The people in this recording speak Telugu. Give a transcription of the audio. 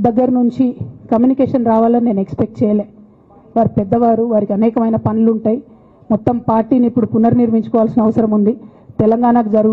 దగ్గర నుంచి కమ్యూనికేషన్ రావాలని నేను ఎక్స్పెక్ట్ చేయలే. వారు పెద్దవారు వారికి అనేకమైన పనులు ఉంటాయి మొత్తం పార్టీని ఇప్పుడు పునర్నిర్మించుకోవాల్సిన అవసరం ఉంది. తెలంగాణకు జరుగుతుంది